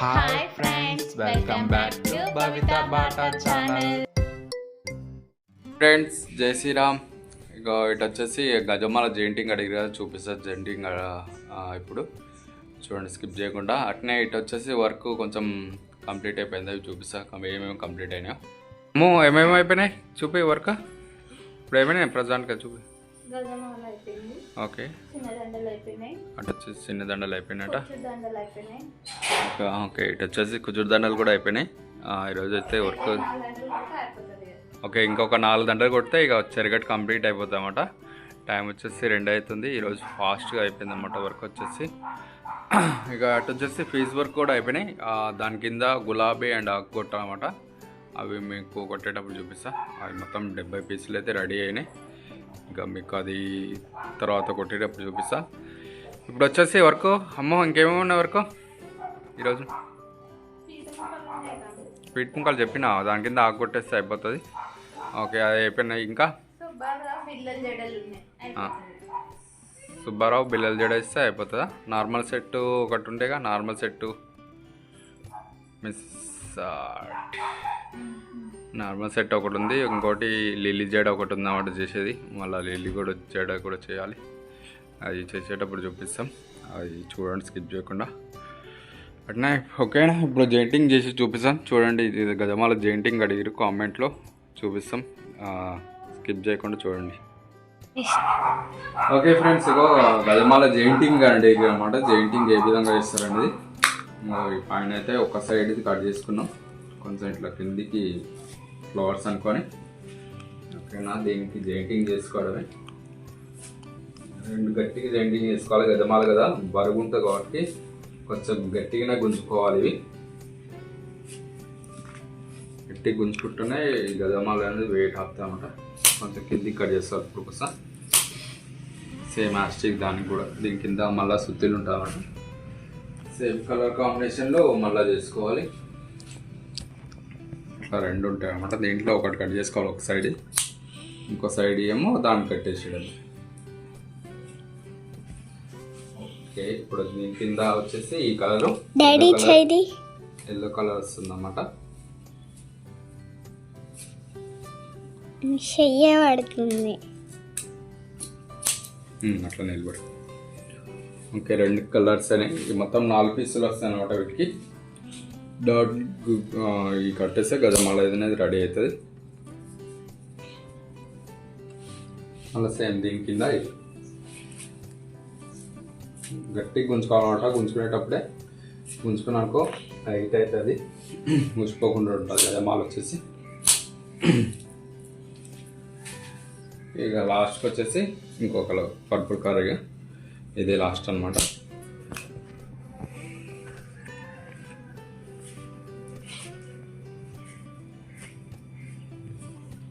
Hi friends welcome back to Bata channel friends జై శ్రీరామ్ ఇక ఇటు వచ్చేసి గజమాల జెయింటింగ్ అడిగి కదా చూపిస్తారు జెయింటింగ్ ఇప్పుడు. చూడండి స్కిప్ చేయకుండా. అట్నే ఇటు వచ్చేసి వర్క్ కొంచెం కంప్లీట్ అయిపోయింది అవి చూపిస్తా. ఏమేమి కంప్లీట్ అయినాయో. అమ్మో ఏమేమి అయిపోయినాయి? చూపి వర్క్ ఇప్పుడు ఏమైనాయి ప్రజెంట్గా చూపి. గజమాల అయిపోయింది ఓకే. చిన్న దండలు అయిపోయినాయి అటు వచ్చేసి చిన్న దండలు దండలు అయిపోయినాయి ఓకే ఇటు వచ్చేసి కుజురు దండలు కూడా అయిపోయినాయి. ఈరోజు అయితే వర్క్. ఓకే ఇంకొక నాలుగు గంటలు కొడితే ఇక చెరగట్ కంప్లీట్ అయిపోతుంది అనమాట టైం వచ్చేసి రెండు అవుతుంది ఈరోజు ఫాస్ట్గా అయిపోయింది అనమాట వర్క్ వచ్చేసి. ఇక అటు వచ్చేసి ఫీజ్ వర్క్ కూడా అయిపోయినాయి. దాని కింద గులాబీ అండ్ ఆకు కొట్ట అనమాట అవి మీకు కొట్టేటప్పుడు చూపిస్తా. అవి మొత్తం డెబ్బై పీసులు అయితే రెడీ అయినాయి. ఇంకా మీకు అది తర్వాత కొట్టేటప్పుడు చూపిస్తా. ఇప్పుడు వచ్చేసి వర్క్ అమ్మో ఇంకేమేమి ఉన్నాయి వర్క్? ఈరోజు? స్వీట్ ముక్కలు చెప్పిన? దాని కింద ఆకు కొట్టేస్తే అయిపోతుంది. ఓకే అది అయిపోయినాయి ఇంకా? సుబ్బారావు బిల్లలు జడేస్తే అయిపోతుందా? నార్మల్ సెట్ ఒకటి ఉంటేగా normal set miss normal set ఒకటి ఉంది. ఇంకోటి లిల్లీ జడ ఒకటి ఉంది అన్నమాట చేసేది. మళ్ళీ లిల్లీ కూడా జడ కూడా చేయాలి. అది చేసేటప్పుడు చూపిస్తాం. అది చూడండి స్కిప్ చేయకుండా. అట్నే ఓకేనా ఇప్పుడు జెయింటింగ్ చేసి చూపిస్తాం. చూడండి ఇది గజమాల జెయింటింగ్ అడిగిరు కామెంట్లో. చూపిస్తాం. స్కిప్ చేయకుండా చూడండి. ఓకే ఫ్రెండ్స్ ఇగో గజమాల జెయింటింగ్ అండి అనమాట జెయింటింగ్ ఏ విధంగా చేస్తారనేది. ఇంగో పైన అయితే ఒక సైడ్ ఇది కట్ చేసుకున్నాం. కొంచెం ఇట్లా కిందికి ఫ్లవర్స్ అనుకొని. ఓకేనా? దీనికి జైంటింగ్ చేసుకోవడమే. రెండు గట్టిగా జైంటింగ్ చేసుకోవాలి గదమాలి కదా? బరువు ఉంటుంది కాబట్టి కొంచెం గట్టిగానే గుంజుకోవాలి ఇవి. గట్టిగా గుంజుకుంటూనే ఈ గజమాల అనేది వెయిట్ ఆపుతామట కొంచెం కిందికి కట్ చేస్తారు ఇప్పుడు సేమ్ యాస్టిక్ దానికి కూడా. దీని కింద మళ్ళీ సుత్తిలు ఉంటామట సేమ్ కలర్ కాంబినేషన్లో మళ్ళీ చేసుకోవాలి. ఇట్లా రెండు ఉంటాయి అన్నమాట. దీంట్లో ఒకటి కట్ చేసుకోవాలి ఒక సైడ్ ఇంకో సైడ్ ఏమో దాన్ని కట్టేసేయడం ఓకే ఇప్పుడు దీని కింద వచ్చేసి ఈ కలర్ ఎల్లో కలర్ వస్తుంది పడుతుంది. అట్లా నిలబడి. ఓకే రెండు కలర్స్ అనేవి. మొత్తం నాలుగు పీసులు వస్తాయి అనమాట వీటికి. డాట్ గు- ఈ కట్టేస్తే గజమాల అనేది రెడీ అవుతుంది. మళ్ళీ సేమ్ దీని కింద ఇది. గట్టిగా గుంజుకోవాలన్నమాట గుంజుకునేటప్పుడే గుంజుకున్నాకో హైట్ అవుతుంది. ముసిపోకుండా ఉంటుంది గజమాల వచ్చేసి. ఇక లాస్ట్కి వచ్చేసి ఇంకొక పర్పుల్ కర్రీగా. ఇదే లాస్ట్ అనమాట.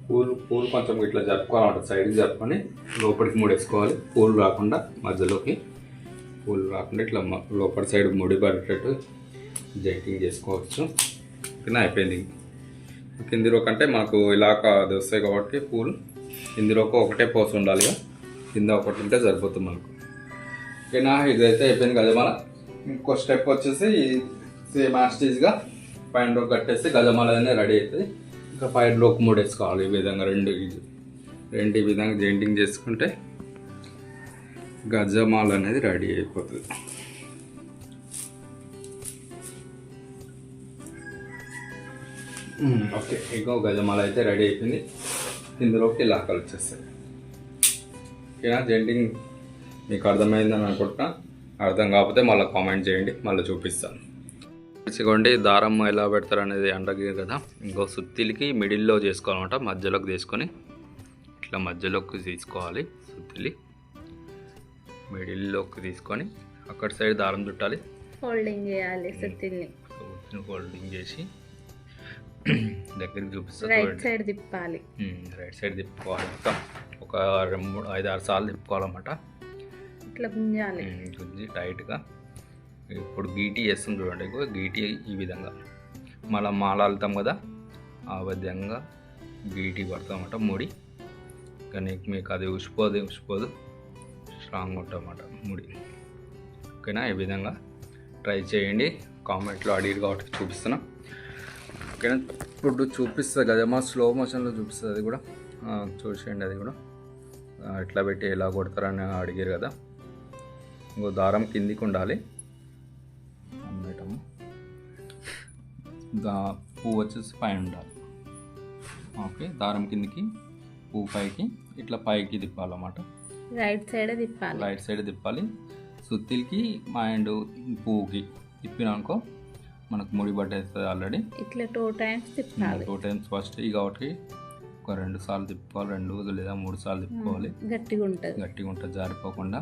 పూలు పూలు కొంచెం ఇట్లా జరుపుకోవాలన్నమాట. సైడ్కి జరుపుకొని లోపలికి ముడేసుకోవాలి. పూలు రాకుండా మధ్యలోకి పూలు రాకుండా ఇట్లా లోపల లోపలి సైడ్ ముడి పడేటట్టు జైటింగ్ చేసుకోవచ్చు. కింద అయిపోయింది. కిందిలో అంటే మాకు ఇలా అది వస్తాయి కాబట్టి పూలు. ఇందులోకి ఒకటే పోసి ఉండాలి ఇక. కింద ఒకటి ఉంటే సరిపోతుంది మనకు. ఓకేనా? ఇదైతే అయిపోయింది గజమాల. ఇంకో స్టెప్ వచ్చేసి సేమ్ యాస్టీజ్గా పైన రోక్ కట్టేస్తే గజమాల అనేది రెడీ అవుతుంది ఇంకా పైన మూడు మూడేసుకోవాలి ఈ విధంగా రెండు రెండు ఈ విధంగా జెయింటింగ్ చేసుకుంటే గజమాల అనేది రెడీ అయిపోతుంది. ఓకే ఇంకో గజమాల అయితే రెడీ అయిపోయింది. ఇందులోకి లాకలు వచ్చేస్తాయి. ఓకేనా జెయింటింగ్ మీకు అర్థమైందని అనుకుంటున్నా. అర్థం కాకపోతే మళ్ళీ కామెంట్ చేయండి మళ్ళీ చూపిస్తాను. ఇదిగోండి దారం ఎలా పెడతారు అనేది అండగా కదా. ఇంకో సుత్తిలికి మిడిల్లో చేసుకోవాలన్నమాట. మధ్యలోకి తీసుకొని ఇట్లా మధ్యలోకి తీసుకోవాలి సుత్తిలి. మిడిల్లోకి తీసుకొని అక్కడ సైడ్ దారం చుట్టాలి. ఫోల్డింగ్ చేయాలి సుత్తిల్ని. ఫోల్డింగ్ చేసి దగ్గరికి చూపిస్తా రైట్ సైడ్ తిప్పాలి. రైట్ సైడ్ తిప్పుకోవాలి. మొత్తం ఒక రెండు మూడు ఐదు ఆరు సార్లు తిప్పుకోవాలన్నమాట. ఇట్లా గుంజాలి. గుంజి టైట్గా ఇప్పుడు గీటీ వేస్తుంది చూడండి. గీటీ ఈ విధంగా. మళ్ళీ మాల వెళ్తాం కదా ఆ విధంగా గీటీ పడతామన్నమాట ముడి. కానీ మీకు అది ఉసిపోదు ఉసిపోదు. స్ట్రాంగ్ ఉంటామన్నమాట ముడి. ఓకేనా? ఈ విధంగా ట్రై చేయండి. కామెంట్లో అడిగి కాబట్టి చూపిస్తున్నా. ఓకేనా? ఇప్పుడు చూపిస్తుంది కదా మా స్లో మోషన్లో చూపిస్తుంది అది కూడా. చూసేయండి అది కూడా. ఎట్లా పెట్టి ఎలా కొడతారని అడిగారు కదా. ఇంకో దారం కిందికి ఉండాలి. దా పువ్వు వచ్చేసి పైన ఉండాలి. ఓకే దారం కిందికి పువ్వు పైకి ఇట్లా పైకి తిప్పాలన్నమాట. రైట్ సైడ్ తిప్పాలి. రైట్ సైడ్ తిప్పాలి. సుత్తిల్కి అండ్ పువ్వుకి తిప్పినానుకో మనకు ముడి పట్టేస్తుంది ఆల్రెడీ ఇట్లా టూ టైమ్స్ తిప్పాలి. టూ టైమ్స్ ఫస్ట్ ఈ కాబట్టి ఒక రెండు సార్లు తిప్పుకోవాలి రెండు రోజులు లేదా మూడు సార్లు తిప్పుకోవాలి. గట్టిగా ఉంటుంది. గట్టిగా ఉంటుంది జారిపోకుండా.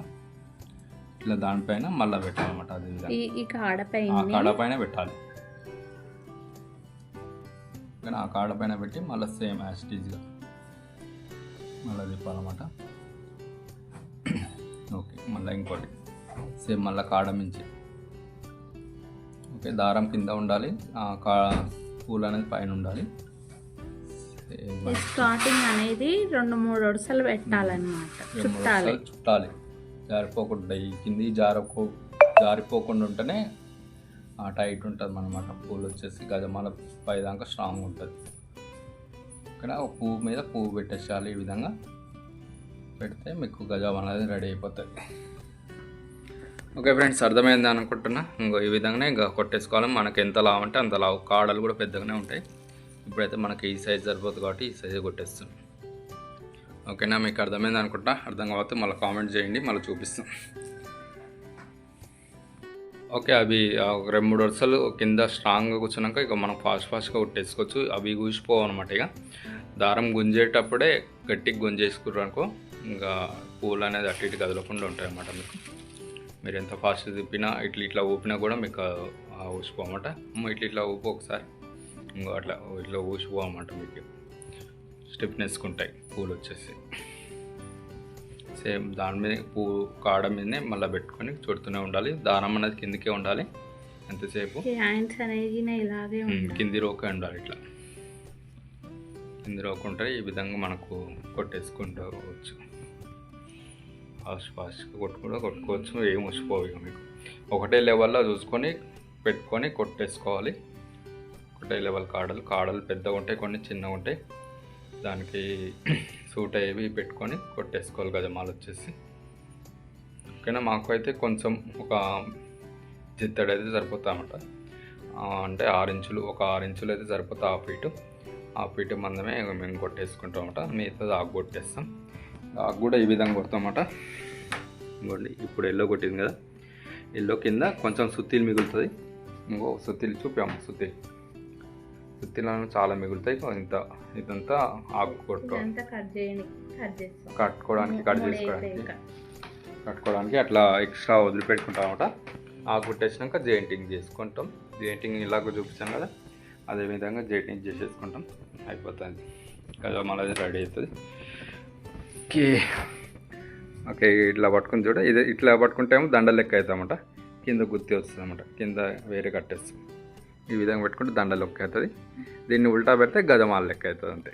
ఇట్లా దానిపైన మళ్ళీ పెట్టాలన్నమాట అది ఈ ఈ కాడ ఆ పైన ఆ కాడ పైన పెట్టి మళ్ళీ సేమ్ యాస్టీజ్గా మళ్ళీ తిప్పాలన్నమాట. ఓకే మళ్ళీ ఇంకోటి. సేమ్ మళ్ళీ కాడ మించి. ఓకే దారం కింద ఉండాలి ఆ కా పూలు అనేది పైన ఉండాలి. స్టార్టింగ్ అనేది రెండు మూడు వరుసలు పెట్టాలన్నమాట చుట్టాలి. చుట్టాలి. జారిపోకుండా ఈ కింది జారకో జారిపోకుండా ఉంటేనే టైట్ ఉంటుంది అనమాట పూలు వచ్చేసి గజమాల పైదాకా స్ట్రాంగ్ ఉంటుంది. ఇక్కడ ఒక పువ్వు మీద పువ్వు పెట్టేసేయాలి ఈ విధంగా. పెడితే మీకు గజమాల అనేది రెడీ అయిపోతుంది. ఓకే ఫ్రెండ్స్ అర్థమైంది అనుకుంటున్నా? ఇంకో ఈ విధంగానే ఇంకా కొట్టేసుకోవాలి. మనకి ఎంత లావు అంటే అంత లావు. కాడలు కూడా పెద్దగానే ఉంటాయి. ఇప్పుడైతే మనకి ఈ సైజ్ సరిపోతుంది కాబట్టి ఈ సైజే కొట్టేస్తాం. ఓకేనా మీకు అర్థమైంది అనుకుంటా అర్థం కాబట్టి మళ్ళీ కామెంట్ చేయండి. మళ్ళీ చూపిస్తాం. ఓకే అవి ఒక రెండు మూడు వరుసలు కింద స్ట్రాంగ్గా కూర్చున్నాక ఇక మనం ఫాస్ట్ ఫాస్ట్గా కొట్టేసుకోవచ్చు. అవి కూసిపోవు అనమాట ఇక. దారం గుంజేటప్పుడే గట్టిగా గుంజేసుకుర్రు అనుకో ఇంకా పూలు అనేది అటు ఇటు కదలకుండా ఉంటాయి అన్నమాట మీకు. మీరు ఎంత ఫాస్ట్ తిప్పినా ఇట్లా ఇట్లా ఊపినా కూడా మీకు ఊసిపోమాట ఇట్లా ఇట్లా ఊపు ఒకసారి. ఇంకో అట్లా ఇట్లా ఊసిపోవన్నమాట మీకు. స్టిఫ్నెస్కుంటాయి పూలు వచ్చేసి. సేమ్ దాని మీద పువ్వు కాడ మీదనే మళ్ళీ పెట్టుకొని చుడుతూనే ఉండాలి. దారం అనేది కిందికే ఉండాలి. ఎంతసేపు? హ్యాండ్స్ అనేది ఇలాగే కింది రోకే ఉండాలి ఇట్లా. కింది రోక ఉంటే ఈ విధంగా మనకు కొట్టేసుకుంటవచ్చు ఫాస్ట్ ఫాస్ట్గా కొట్టుకుంటూ కొట్టుకోవచ్చు. ఏం వచ్చిపోవు మీకు. ఒకటే లెవెల్లో చూసుకొని పెట్టుకొని కొట్టేసుకోవాలి. ఒకటే లెవెల్ కాడలు. కాడలు పెద్దగా ఉంటాయి కొన్ని చిన్నగా ఉంటాయి. దానికి సూట్ అయ్యేవి పెట్టుకొని కొట్టేసుకోవాలి గజమాలు వచ్చేసి. ఓకేనా? మాకు అయితే కొంచెం ఒక జిత్తడి అయితే సరిపోతా అంటే ఆరు ఇంచులు ఒక ఆరు ఇంచులు అయితే సరిపోతా ఆ ఫీటు ఆ ఫీటు మందమే మేము కొట్టేసుకుంటాం అన్నమాట. మిగతాది ఆకు కొట్టేస్తాం. ఆకు కూడా ఈ విధంగా కొడతామట ఇంకోండి ఇప్పుడు ఎల్లో కొట్టింది కదా. ఎల్లో కింద కొంచెం సుత్తిలు మిగులుతుంది. ఇంకో సుత్తిలు చూపాము సుత్తిలు. సుత్తిలు చాలా మిగులుతాయి. ఇంత ఇదంతా ఆకు కొట్టు ఇదంతా కట్ చేయండి కట్ చేస్తాం. కట్టుకోవడానికి కట్ చేసుకోవడానికి. కట్టుకోవడానికి అట్లా ఎక్స్ట్రా వదిలిపెట్టుకుంటాం అనమాట ఆకు కుట్టేసినాక జెయింటింగ్ చేసుకుంటాం. జెయింటింగ్ ఇలాగ చూపించాం కదా అదే విధంగా జెయింటింగ్ చేసేసుకుంటాం. అయిపోతుంది. కదా మళ్ళీ రెడీ అవుతుంది. ఓకే. ఓకే ఇట్లా పట్టుకుని చూడ. ఇది ఇట్లా పట్టుకుంటేమో దండ లెక్క అవుతామట కింద గుత్తి వస్తుంది అనమాట కింద వేరే కట్టేస్తాం. ఈ విధంగా పెట్టుకుంటే దండ లెక్క అవుతుంది. దీన్ని ఉల్టా పెడితే గజమాల లెక్క అవుతుంది అంతే.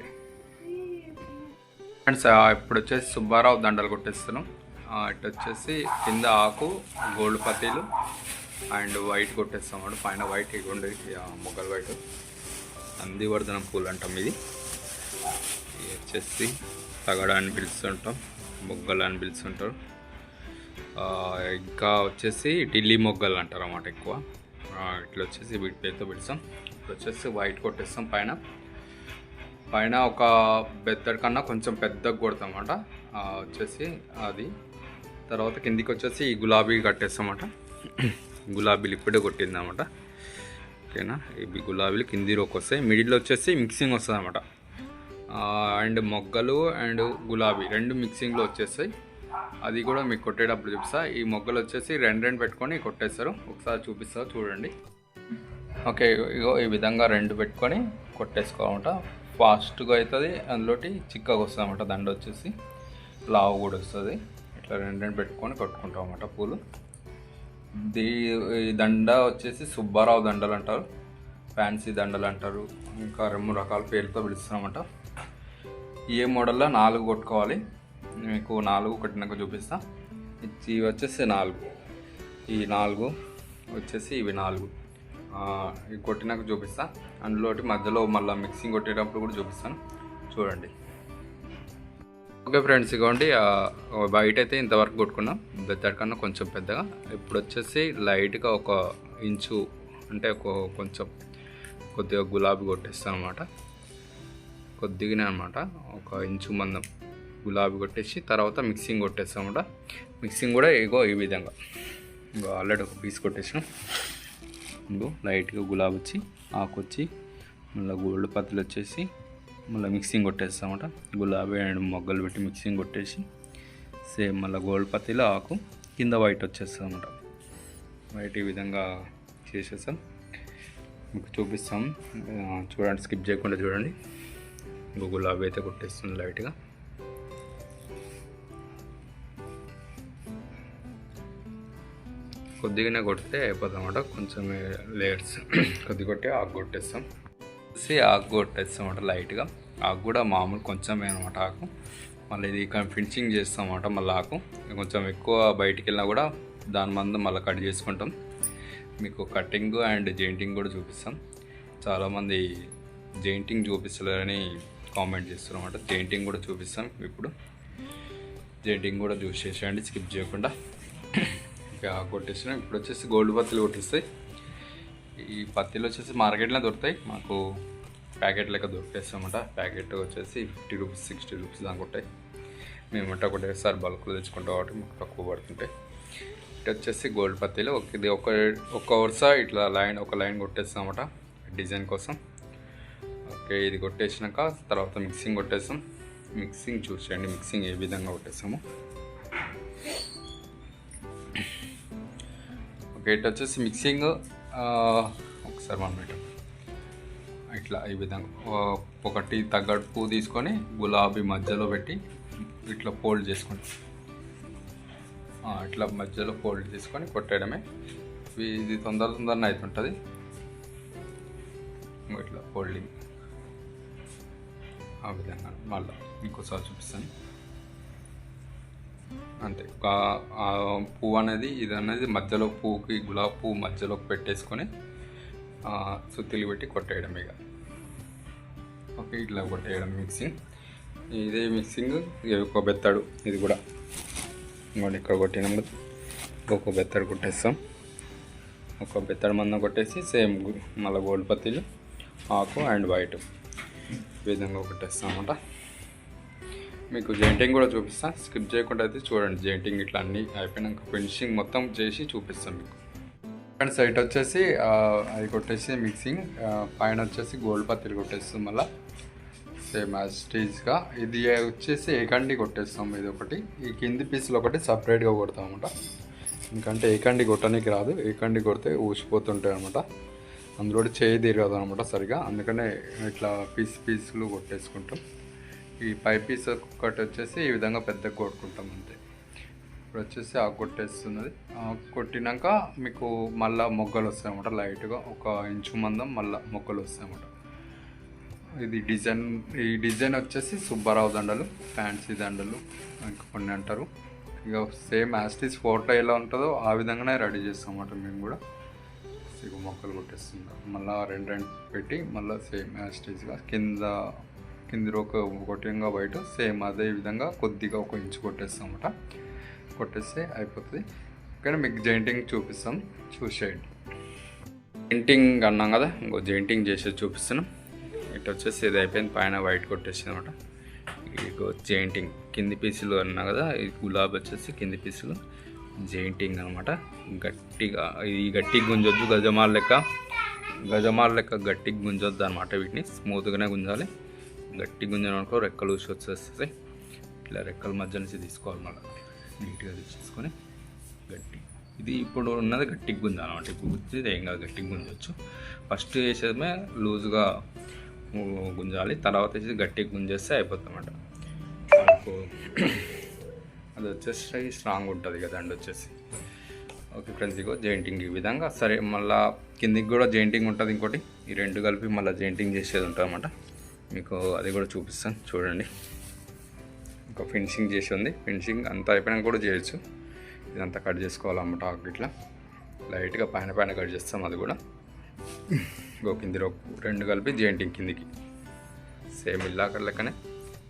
ఫ్రెండ్స్ ఇప్పుడు వచ్చేసి సుబ్బారావు దండలు కొట్టేస్తున్నాం. ఇటు వచ్చేసి కింద ఆకు గోల్డ్ పత్తిలు అండ్ వైట్ కొట్టేస్తాం అన్నమాట. పైన వైట్ ఇగుండి మొగ్గలు వైట్. నందివర్ధనం పూలు అంటాం ఇది. వచ్చేసి తగడ అని పిలుస్తుంటాం మొగ్గలు అని పిలుస్తుంటారు ఇంకా వచ్చేసి ఢిల్లీ మొగ్గలు అంటారు అన్నమాట ఎక్కువ. ఇట్లా వచ్చేసి వీటి పేరుతో పెడతాం. ఇప్పుడు వచ్చేసి వైట్ కొట్టేస్తాం పైన. పైన ఒక బెత్తడి కన్నా కొంచెం పెద్దగా కొడతామన్నమాట. ఆ, వచ్చేసి అది. తర్వాత కిందికి వచ్చేసి ఈ గులాబీ కట్టేస్తామట గులాబీలు ఇప్పుడే కొట్టిందన్నమాట. ఓకేనా? ఇవి గులాబీలు కింది రోకి వస్తాయి. మిడిల్లో వచ్చేసి మిక్సింగ్ వస్తుంది అనమాట అండ్ మొగ్గలు అండ్ గులాబీ రెండు మిక్సింగ్లో వచ్చేస్తాయి. అది కూడా మీకు కొట్టేటప్పుడు చూపిస్తా. ఈ మొగ్గలు వచ్చేసి రెండు రెండు పెట్టుకొని కొట్టేస్తారు ఒకసారి చూపిస్తా చూడండి. ఓకే ఇగో ఈ విధంగా రెండు పెట్టుకొని కొట్టేసుకోవాలన్నమాట. ఫాస్ట్గా అవుతుంది అందులోటి చిక్కగా వస్తుంది అనమాట దండ వచ్చేసి. లావు కూడా వస్తుంది. ఇట్లా రెండు రెండు పెట్టుకొని కొట్టుకుంటాం అన్నమాట పూలు. దీ ఈ దండ వచ్చేసి సుబ్బారావు దండలు అంటారు. ఫ్యాన్సీ దండలు అంటారు. ఇంకా రెండు రకాల పేర్లతో పిలుస్తామన్నమాట ఏ మోడల్లో నాలుగు కొట్టుకోవాలి? మీకు నాలుగు కొట్టినాక చూపిస్తా. ఇవి వచ్చేసి నాలుగు. ఈ నాలుగు వచ్చేసి ఇవి నాలుగు. ఇవి కొట్టినాక చూపిస్తా. అందులోటి మధ్యలో మళ్ళీ మిక్సింగ్ కొట్టేటప్పుడు కూడా చూపిస్తాను. చూడండి. ఓకే ఫ్రెండ్స్ ఇగోండి బయట అయితే ఇంతవరకు కొట్టుకున్నాం. బెత్తడి కన్నా కొంచెం పెద్దగా. ఇప్పుడు వచ్చేసి లైట్గా ఒక ఇంచు అంటే ఒక కొంచెం కొద్దిగా గులాబీ కొట్టేస్తాను అనమాట కొద్దిగానే అనమాట ఒక ఇంచు మందం. గులాబీ కొట్టేసి తర్వాత మిక్సింగ్ కొట్టేస్తాం మిక్సింగ్ కూడా ఇగో ఈ విధంగా. ఇంకో ఆల్రెడీ ఒక పీస్ కొట్టేసాం ఇంకో లైట్గా గులాబీ వచ్చి ఆకు వచ్చి మళ్ళీ గోల్డ్ పత్తులు వచ్చేసి మళ్ళీ మిక్సింగ్ కొట్టేస్తామట గులాబీ అండ్ మొగ్గలు పెట్టి మిక్సింగ్ కొట్టేసి సేమ్ మళ్ళీ గోల్డ్ పత్తిలో ఆకు కింద వైట్ వచ్చేస్తామట వైట్ ఈ విధంగా చేసేసాం. మీకు చూపిస్తాం. చూడండి స్కిప్ చేయకుండా చూడండి. ఇంకో గులాబీ అయితే కొట్టేస్తుంది లైట్గా. కొద్దిగానే కొడితే అయిపోతాం అన్నమాట కొంచెం లేయర్స్ కొద్ది కొట్టి ఆకు కొట్టేస్తాం. వచ్చి ఆకు కొట్టేస్తాం అన్నమాట లైట్గా ఆకు కూడా మామూలు కొంచెమే అనమాట ఆకు. మళ్ళీ ఇది ఫినిషింగ్ చేస్తాం అన్నమాట మళ్ళీ ఆకు. కొంచెం ఎక్కువ బయటికి వెళ్ళినా కూడా దాని మందు మళ్ళీ కట్ చేసుకుంటాం. మీకు కటింగ్ అండ్ జెయింటింగ్ కూడా చూపిస్తాం. చాలామంది జెయింటింగ్ చూపిస్తలేరని కామెంట్ చేస్తున్నారు అనమాట జెయింటింగ్ కూడా చూపిస్తాం ఇప్పుడు. జెయింటింగ్ కూడా చూస్ చేసేయండి స్కిప్ చేయకుండా. కొట్టేసినాం. ఇప్పుడు వచ్చేసి గోల్డ్ పత్తిలు కొట్టిస్తాయి. ఈ పత్తిలు వచ్చేసి మార్కెట్లో దొరుకుతాయి. మాకు ప్యాకెట్ లెక్క దొరికేస్తామట. ప్యాకెట్ వచ్చేసి ఫిఫ్టీ రూపీస్ సిక్స్టీ రూపీస్ దాకా ఉంటాయి మేమంటే ఒకటేసారి బల్క్లో తెచ్చుకుంటాం కాబట్టి మాకు తక్కువ పడుతుంటాయి. ఇటు వచ్చేసి గోల్డ్ పత్తిలో ఒక ఇది ఒక ఒక వరుస ఇట్లా లైన్ ఒక లైన్ కొట్టేస్తామట డిజైన్ కోసం. ఓకే ఇది కొట్టేసినాక తర్వాత మిక్సింగ్ కొట్టేస్తాం. మిక్సింగ్ చూసేయండి. మిక్సింగ్ ఏ విధంగా కొట్టేస్తాము. గేట్ వచ్చేసి మిక్సింగ్ ఒకసారి వన్ మినిట్ ఇట్లా ఈ విధంగా ఒకటి తగ్గట్టు పువ్వు తీసుకొని గులాబీ మధ్యలో పెట్టి ఇట్లా ఫోల్డ్ చేసుకోండి ఇట్లా మధ్యలో ఫోల్డ్ చేసుకొని కొట్టేయడమే ఇది తొందర తొందరనే అవుతుంటుంది ఇట్లా ఫోల్డింగ్. ఆ విధంగా మళ్ళీ ఇంకోసారి చూపిస్తాను. అంతే. ఒక పువ్వు అనేది ఇది అనేది మధ్యలో పువ్వుకి గులాబీ పువ్వు మధ్యలోకి పెట్టేసుకొని సుత్తిలు పెట్టి కొట్టేయడం ఇక. ఓకే ఇట్లా కొట్టేయడం మిక్సింగ్. ఇదే మిక్సింగ్ ఒక బెత్తాడు ఇది కూడా. ఇంకోటి ఇక్కడ కొట్టినాం కదా ఒక బెత్తడు కొట్టేస్తాం. ఒక బెత్తడు మందం కొట్టేసి సేమ్ మళ్ళీ గోల్డ్ పత్తిలు ఆకు అండ్ వైట్. ఈ విధంగా కొట్టేస్తాం అన్నమాట. మీకు జెయింటింగ్ కూడా చూపిస్తాను స్కిప్ చేయకుండా అయితే చూడండి. జెయింటింగ్ ఇట్లా అన్నీ అయిపోయినాక ఫినిషింగ్ మొత్తం చేసి చూపిస్తాం మీకు. అండ్ సైట్ వచ్చేసి అది కొట్టేసి మిక్సింగ్ పైన వచ్చేసి గోల్డ్ పత్తిలు కొట్టేస్తాం మళ్ళీ. సేమ్ యాజ్ స్టేజ్గా ఇది వచ్చేసి ఏకండి కొట్టేస్తాం ఇది ఒకటి. ఈ కింది పీసులు ఒకటి సపరేట్గా కొడతాం అనమాట ఎందుకంటే ఏకండి కొట్టడానికి రాదు. ఏకండి కొడితే ఊసిపోతుంటాయి అనమాట అందులో చేయి తిరగదు అనమాట సరిగా. అందుకనే ఇట్లా పీస్ పీసులు కొట్టేసుకుంటాం. ఈ పై పీస్ ఒకటి వచ్చేసి ఈ విధంగా పెద్ద కొట్టుకుంటాం అంతే. ఇప్పుడు వచ్చేసి ఆకు కొట్టేస్తున్నది. కొట్టినాక మీకు మళ్ళీ మొగ్గలు వస్తాయన్నమాట లైట్గా ఒక ఇంచు మందం మళ్ళీ మొగ్గలు వస్తాయన్నమాట. ఇది డిజైన్ ఈ డిజైన్ వచ్చేసి సుబ్బారావు దండలు ఫ్యాన్సీ దండలు ఇంకా కొన్ని అంటారు. ఇక సేమ్ యాస్టిస్ ఫోటో ఎలా ఉంటుందో ఆ విధంగానే రెడీ చేస్తాం అన్నమాట మేము కూడా. ఇక మొక్కలు కొట్టేస్తున్నాం మళ్ళీ రెండు రెండు పెట్టి మళ్ళీ సేమ్ యాస్టిస్గా కింద కింది ఒక కొట్టింగా వైట్ సేమ్ అదే విధంగా కొద్దిగా ఒక ఇంచు కొట్టేస్తాం కొట్టేస్తే అయిపోతుంది. కానీ మీకు జైంటింగ్ చూపిస్తాం. చూసేయండి. జెయింటింగ్ అన్నాం కదా ఇంకో జెయింటింగ్ చేసేది చూపిస్తున్నాం. ఇటు వచ్చేసి ఇది అయిపోయింది పైన వైట్ కొట్టేసింది అనమాట ఇగో జైంటింగ్ కింది పీసులు అన్నా కదా ఈ గులాబీ వచ్చేసి కింది పీసులు. జైంటింగ్ అనమాట గట్టిగా ఇది గట్టిగా గుంజొద్దు గజమాల లెక్క. గజమాల లెక్క గట్టిగా గుంజొద్దు అనమాట వీటిని. స్మూత్గానే గుంజాలి. గట్టి గుంజడం అనుకో రెక్కలు ఊసి వచ్చేస్తాయి ఇట్లా రెక్కల మధ్య నుంచి తీసుకోవాలి మళ్ళీ. నీట్గా తీసేసుకొని గట్టి. ఇది ఇప్పుడు ఉన్నది గట్టిగా గుంజ అనమాట ఇప్పుడు గుర్తిది ఏం కాదు గట్టిగా గుంజవచ్చు ఫస్ట్ వేసేదే లూజ్గా గుంజాలి. తర్వాత వేసి గట్టిగా గుంజేస్తే అయిపోతుంది అనమాట అది వచ్చేసి స్ట్రాంగ్ ఉంటుంది కదా అండి వచ్చేసి. ఓకే ఫ్రెండ్స్ ఇగో జెయింటింగ్ ఈ విధంగా. సరే మళ్ళీ కిందికి కూడా జెయింటింగ్ ఉంటుంది ఇంకోటి. ఈ రెండు కలిపి మళ్ళీ జెయింటింగ్ చేసేది ఉంటుంది అనమాట మీకు అది కూడా చూపిస్తాను చూడండి. ఇంకా ఫినిషింగ్ చేసి ఉంది. ఫినిషింగ్ అంతా అయిపోయినాక కూడా చేయొచ్చు. ఇదంతా కట్ చేసుకోవాలన్నమాట ఆకు ఇట్లా. లైట్గా పైన పైన కట్ చేస్తాం అది కూడా. ఇంకో కింది రెండు కలిపి జెయింటింగ్ కిందికి. సేమ్ ఇల్లాక లెక్కనే.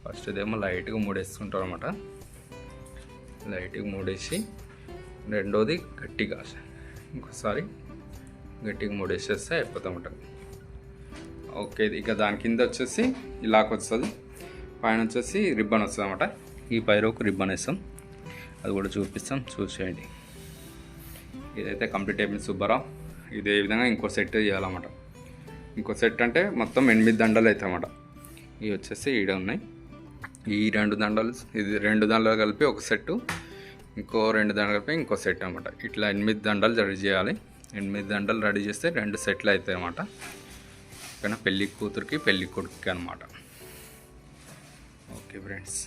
ఫస్ట్ ఇదేమో లైట్గా మూడేస్తుంటాం అనమాట లైట్గా మూడేసి రెండోది గట్టిగా. ఇంకోసారి గట్టిగా మూడేసేస్తే అయిపోతామట. ఓకే ఇక దాని కింద వచ్చేసి ఇలాగ వస్తుంది. పైన వచ్చేసి రిబ్బన్ వస్తుంది అనమాట ఈ పైరోకు రిబ్బన్ వేస్తాం. అది కూడా చూపిస్తాం చూసేయండి. ఇదైతే కంప్లీట్ అయిపోయింది సుబ్బారావు. ఇదే విధంగా ఇంకో సెట్ చేయాలన్నమాట. ఇంకో సెట్ అంటే మొత్తం ఎనిమిది దండలు అవుతాయి అన్నమాట. ఇవి వచ్చేసి ఈడ ఉన్నాయి. ఈ రెండు దండలు ఇది రెండు దండలు కలిపి ఒక సెట్టు ఇంకో రెండు దండలు కలిపి ఇంకో సెట్ అనమాట ఇట్లా ఎనిమిది దండలు రెడీ చేయాలి. ఎనిమిది దండలు రెడీ చేస్తే రెండు సెట్లు అవుతాయి అన్నమాట. ఓకేనా పెళ్ళి కూతురికి పెళ్ళి కొడుకుకి అనమాట ఓకే ఫ్రెండ్స్.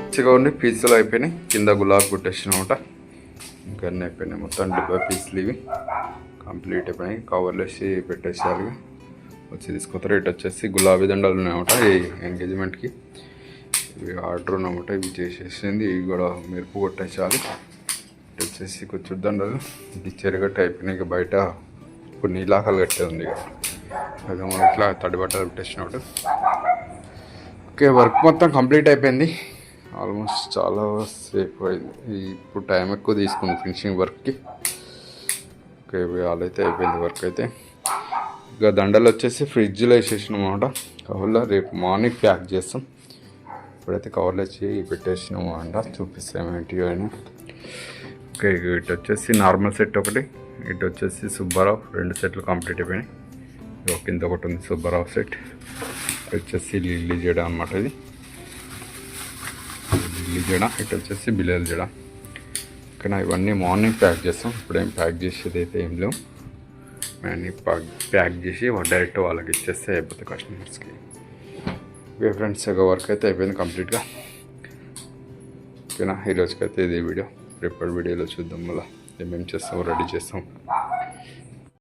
మంచిగా ఉండి పీసులు అయిపోయినాయి. కింద గులాబీ కొట్టేసినమాట ఇంకా అన్నీ అయిపోయినాయి. మొత్తం డెబ్బై పీసులు ఇవి. కంప్లీట్ అయిపోయినాయి. కవర్లు వేసి పెట్టేసేయాలి వచ్చి తీసుకొస్తారు రేట్ వచ్చేసి గులాబీ దండలు ఉన్నాయన్నమాట ఈ ఎంగేజ్మెంట్కి ఇవి ఆర్డర్ ఉన్నమాట ఇవి చేసేసింది. ఇవి కూడా మెరుపు కొట్టేసాలి వచ్చేసి కొంచెం దండలు. ఇది చెరగట్టు అయిపోయినాయి. ఇక బయట ఇప్పుడు నీలాకలు కట్టేది ఉంది ఇక. అదే మనం ఇట్లా తడి బట్టలు పెట్టేసినప్పుడు. ఓకే వర్క్ మొత్తం కంప్లీట్ అయిపోయింది. ఆల్మోస్ట్ చాలా సేపు అయింది. ఇప్పుడు టైం ఎక్కువ తీసుకుంది ఫినిషింగ్ వర్క్కి ఓకే వాళ్ళైతే అయిపోయింది వర్క్ అయితే. ఇక దండలు వచ్చేసి ఫ్రిడ్జ్లో వేసేసినాం అనమాట కవర్లో రేపు మార్నింగ్ ప్యాక్ చేస్తాం. ఇప్పుడైతే కవర్లో వచ్చి పెట్టేసినాము అంట చూపిస్తాం ఏంటి అని. ఓకే ఇటు వచ్చేసి నార్మల్ సెట్ ఒకటి ఇటు వచ్చేసి సుబ్బారావు రెండు సెట్లు కంప్లీట్ అయిపోయినాయి. ఇగో కింద ఒకటి ఉంది సుబ్బారావు సెట్ ఇటు వచ్చేసి లిల్లీ జడ అనమాట ఇది. లిల్లీ జడ ఇటు వచ్చేసి బిల్లలు జడ. కానీ ఇవన్నీ మార్నింగ్ ప్యాక్ చేస్తాం. ఇప్పుడేం ప్యాక్ చేసేది అయితే ఏం లేవు. అన్నీ ప్యాక్ ప్యాక్ చేసి డైరెక్ట్ వాళ్ళకి ఇచ్చేస్తే అయిపోతుంది కస్టమర్స్కి. ఓకే ఫ్రెండ్స్ ఒక వర్క్ అయితే అయిపోయింది కంప్లీట్గా. ఓకేనా? ఈరోజుకి అయితే ఇదే వీడియో. రేపటి వీడియోలో చూద్దాం మళ్ళీ. ఏమేమి చేస్తాం రెడీ చేస్తాం.